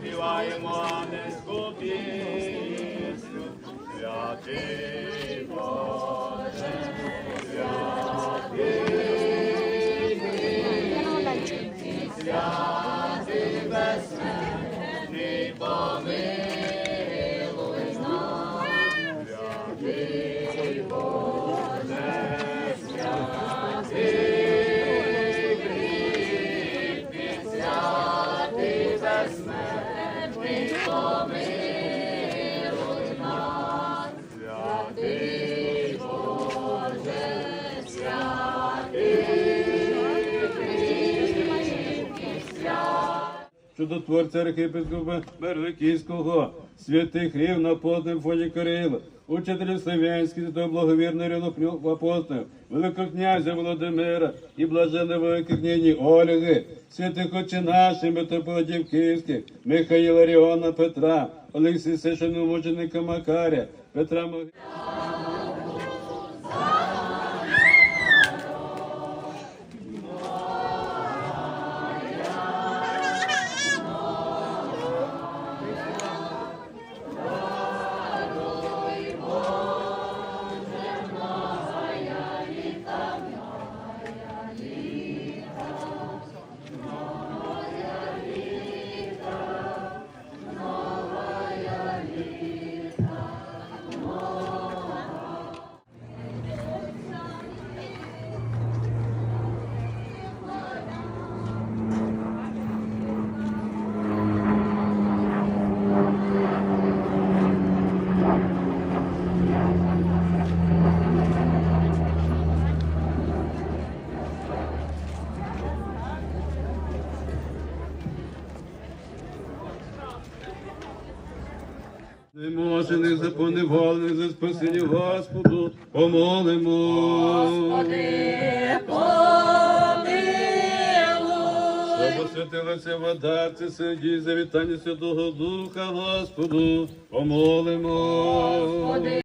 співаємо не пісню, святий Боже, святий, святий безсмертний. Чудотворця архієпископа Мерликівського, святих рів на позним фоні Кирила, учителів Слов'янських, святого благовірного рівнохнюк апостолів, великого князя Володимира і блаженної великої Ольги, святих отче наших, митрополитів Київських, Михаїла Ріона Петра, Олексія Священномученика Макаря, Петра Мог... Неможених запоневолених за спасіння Господу, помолимо. Щоб освятилася вода, це сиді, завітання Святого Духа, Господу, помолимо.